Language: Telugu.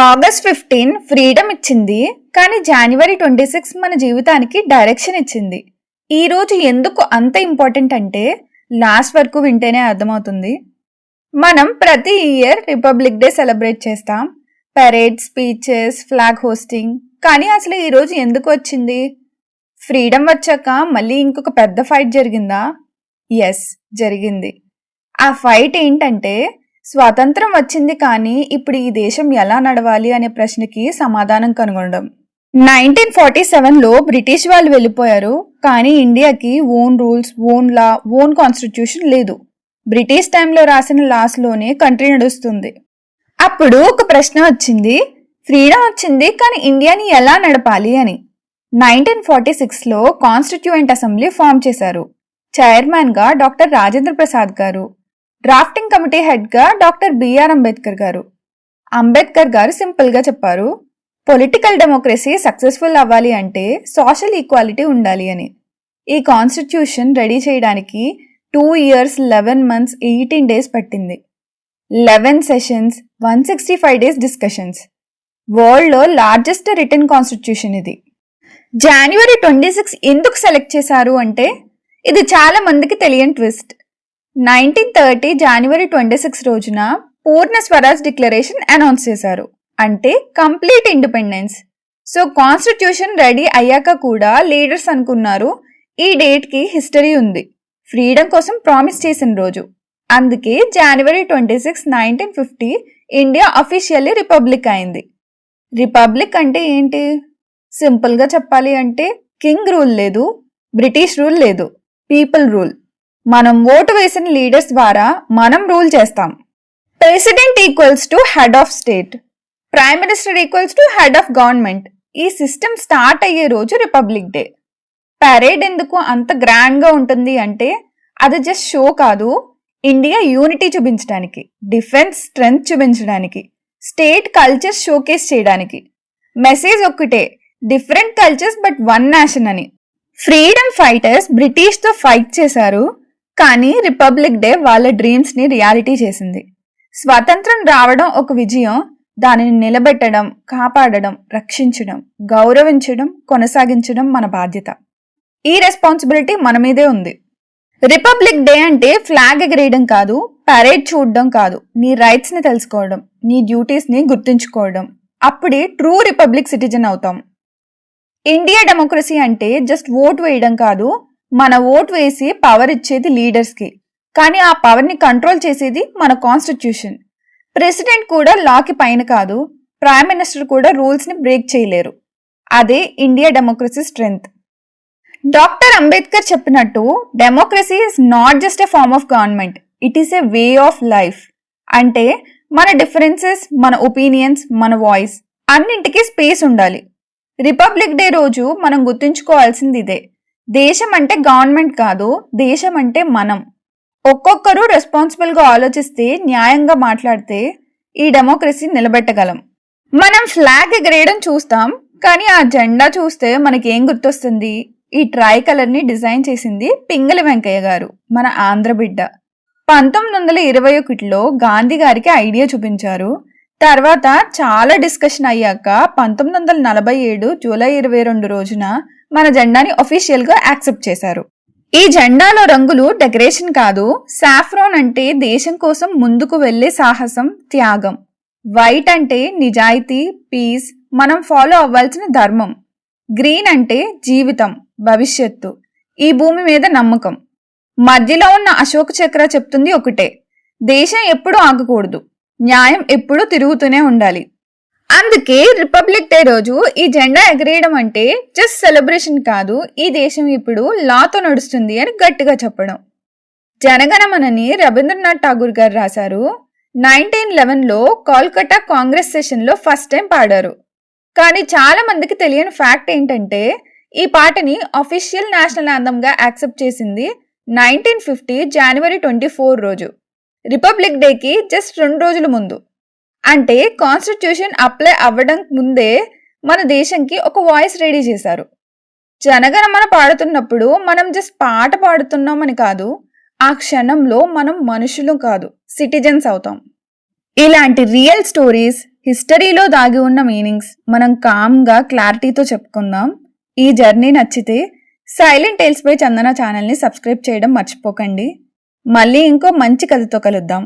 ఆగస్ట్ ఫిఫ్టీన్ ఫ్రీడమ్ ఇచ్చింది కానీ జనవరి ట్వంటీ సిక్స్ మన జీవితానికి డైరెక్షన్ ఇచ్చింది. ఈ రోజు ఎందుకు అంత ఇంపార్టెంట్ అంటే లాస్ట్ వరకు వింటేనే అర్థమవుతుంది. మనం ప్రతి ఇయర్ రిపబ్లిక్ డే సెలబ్రేట్ చేస్తాం. Parade speeches flag hoisting. కానీ అసలు ఈరోజు ఎందుకు వచ్చింది? ఫ్రీడమ్ వచ్చాక మళ్ళీ ఇంకొక పెద్ద ఫైట్ జరిగిందా? ఎస్ జరిగింది. ఆ ఫైట్ ఏంటంటే స్వాతంత్రం వచ్చింది కానీ ఇప్పుడు ఈ దేశం ఎలా నడవాలి అనే ప్రశ్నకి సమాధానం కనుగొనడం. నైన్టీన్ ఫార్టీ సెవెన్లో బ్రిటిష్ వాళ్ళు వెళ్ళిపోయారు కానీ ఇండియాకి own rules own law own constitution లేదు. బ్రిటిష్ టైంలో రాసిన లాస్లోనే కంట్రీ నడుస్తుంది. అప్పుడు ఒక ప్రశ్న వచ్చింది ఫ్రీడమ్ వచ్చింది కానీ ఇండియాని ఎలా నడపాలి అని. నైన్టీన్ ఫార్టీ సిక్స్లో కాన్స్టిట్యూయెంట్ అసెంబ్లీ ఫామ్ చేశారు. చైర్మన్గా డాక్టర్ రాజేంద్ర ప్రసాద్ గారు. డ్రాఫ్టింగ్ కమిటీ హెడ్గా డాక్టర్ బిఆర్ అంబేద్కర్ గారు. అంబేద్కర్ గారు సింపుల్గా చెప్పారు పొలిటికల్ డెమోక్రసీ సక్సెస్ఫుల్ అవ్వాలి అంటే సోషల్ ఈక్వాలిటీ ఉండాలి అని. ఈ కాన్స్టిట్యూషన్ రెడీ చేయడానికి two years eleven months eighteen days పట్టింది. Eleven sessions one sixty five days discussions. వరల్డ్లో లార్జెస్ట్ రిటర్న్ కాన్స్టిట్యూషన్ ఇది. జనవరి ట్వంటీ సిక్స్ ఎందుకు సెలెక్ట్ చేశారు అంటే ఇది చాలా మందికి తెలియని ట్విస్ట్. నైన్టీన్ థర్టీ జనవరి ట్వంటీ సిక్స్ రోజున పూర్ణ స్వరాజ్ డిక్లరేషన్ అనౌన్స్ చేశారు. అంటే complete independence. So constitution ready అయ్యాక కూడా లీడర్స్ అనుకున్నారు ఈ డేట్కి హిస్టరీ ఉంది. ఫ్రీడమ్ కోసం ప్రామిస్ చేసిన రోజు. అందుకే జనవరి twenty six nineteen fifty India officially republic అయింది. రిపబ్లిక్ అంటే ఏంటి? సింపుల్గా చెప్పాలి అంటే కింగ్ రూల్ లేదు బ్రిటిష్ రూల్ లేదు పీపుల్ రూల్ మనం ఓటు వేసిన లీడర్స్ ద్వారా మనం రూల్ చేస్తాం. President equals to head of state prime minister equals to head of government ఈ సిస్టమ్ స్టార్ట్ అయ్యే రోజు రిపబ్లిక్ డే పరేడ్ ఎందుకు అంత గ్రాండ్గా ఉంటుంది అంటే అది జస్ట్ షో కాదు ఇండియా యూనిటీ చూపించడానికి డిఫెన్స్ స్ట్రెంగ్త్ చూపించడానికి స్టేట్ కల్చర్స్ షోకేస్ చేయడానికి. మెసేజ్ ఒక్కటే different cultures but one nation అని. ఫ్రీడమ్ ఫైటర్స్ బ్రిటిష్తో ఫైట్ చేశారు కానీ రిపబ్లిక్ డే వాళ్ళ డ్రీమ్స్ని రియాలిటీ చేసింది. స్వాతంత్రం రావడం ఒక విజయం దానిని నిలబెట్టడం కాపాడడం రక్షించడం గౌరవించడం కొనసాగించడం మన బాధ్యత. ఈ రెస్పాన్సిబిలిటీ మన మీదే ఉంది. రిపబ్లిక్ డే అంటే ఫ్లాగ్ ఎగరేయడం కాదు పరేడ్ చూడడం కాదు. నీ రైట్స్ని తెలుసుకోవడం నీ డ్యూటీస్ని గుర్తుంచుకోవడం. అప్పుడే ట్రూ రిపబ్లిక్ సిటిజన్ అవుతాం. ఇండియా డెమోక్రసీ అంటే జస్ట్ ఓటు వేయడం కాదు మన ఓట్ వేసి పవర్ ఇచ్చేది లీడర్స్కి కానీ ఆ పవర్ని కంట్రోల్ చేసేది మన కాన్స్టిట్యూషన్ ప్రెసిడెంట్ కూడా లాకి పైన కాదు ప్రైమ్ మినిస్టర్ కూడా రూల్స్ని బ్రేక్ చేయలేరు. అదే India democracy strength doctor Ambedkar చెప్పినట్టు democracy is not just a form of government it is a way of life అంటే మన డిఫరెన్సెస్ మన ఒపీనియన్స్ మన వాయిస్ అన్నింటికీ స్పేస్ ఉండాలి. రిపబ్లిక్ డే రోజు మనం గుర్తుంచుకోవాల్సింది ఇదే. దేశం అంటే గవర్నమెంట్ కాదు దేశం అంటే మనం. ఒక్కొక్కరు రెస్పాన్సిబుల్గా ఆలోచిస్తే న్యాయంగా మాట్లాడితే ఈ డెమోక్రసీ నిలబెట్టగలం. మనం ఫ్లాగ్ ఎగరేయడం చూస్తాం కానీ ఆ జెండా చూస్తే మనకేం గుర్తొస్తుంది? ఈ ట్రై కలర్ని డిజైన్ చేసింది పింగళి వెంకయ్య గారు మన ఆంధ్ర బిడ్డ. పంతొమ్మిది వందల ఇరవై ఒకటిలో గాంధీ గారికి ఐడియా చూపించారు. తర్వాత చాలా డిస్కషన్ అయ్యాక పంతొమ్మిది వందల నలభై ఏడు జూలై ఇరవై రెండు రోజున మన జెండాని అఫీషియల్గా యాక్సెప్ట్ చేశారు. ఈ జెండాలో రంగులు డెకరేషన్ కాదు సాఫ్రాన్ అంటే దేశం కోసం ముందుకు వెళ్ళే సాహసం త్యాగం. వైట్ అంటే నిజాయితీ పీస్ మనం ఫాలో అవ్వాల్సిన ధర్మం. గ్రీన్ అంటే జీవితం భవిష్యత్తు. ఈ భూమి మీద నమ్మకం. మధ్యలో ఉన్న అశోక చక్ర చెప్తుంది ఒకటే. దేశం ఎప్పుడూ ఆగకూడదు. న్యాయం ఎప్పుడూ తిరుగుతూనే ఉండాలి. అందుకే రిపబ్లిక్ డే రోజు ఈ జెండా ఎగరేయడం అంటే జస్ట్ సెలబ్రేషన్ కాదు ఈ దేశం ఇప్పుడు లాతో నడుస్తుంది అని గట్టిగా చెప్పడం. జనగణమనని రవీంద్రనాథ్ ఠాగూర్ గారు రాశారు నైన్టీన్ లెవెన్లో కోల్కతా కాంగ్రెస్ సెషన్లో ఫస్ట్ టైం పాడారు. కానీ చాలా మందికి తెలియని ఫ్యాక్ట్ ఏంటంటే ఈ పాటని అఫీషియల్ నేషనల్ ఆందంగా యాక్సెప్ట్ చేసింది నైన్టీన్ ఫిఫ్టీ జనవరి ట్వంటీ ఫోర్ రోజు రిపబ్లిక్ డేకి జస్ట్ రెండు రోజుల ముందు. అంటే కాన్స్టిట్యూషన్ అప్లై అవ్వడం ముందే మన దేశంకి ఒక వాయిస్ రెడీ చేశారు. జనగణమన పాడుతున్నప్పుడు మనం జస్ట్ పాట పాడుతున్నామని కాదు ఆ క్షణంలో మనం మనుషులు కాదు సిటిజన్స్ అవుతాం. ఇలాంటి రియల్ స్టోరీస్ హిస్టరీలో దాగి ఉన్న మీనింగ్స్ మనం కామ్గా క్లారిటీతో చెప్పుకుందాం. ఈ జర్నీ నచ్చితే సైలెంట్ టైల్స్ పై చందన ఛానల్ని సబ్స్క్రైబ్ చేయడం మర్చిపోకండి. మళ్ళీ ఇంకో మంచి కథతో కలుద్దాం.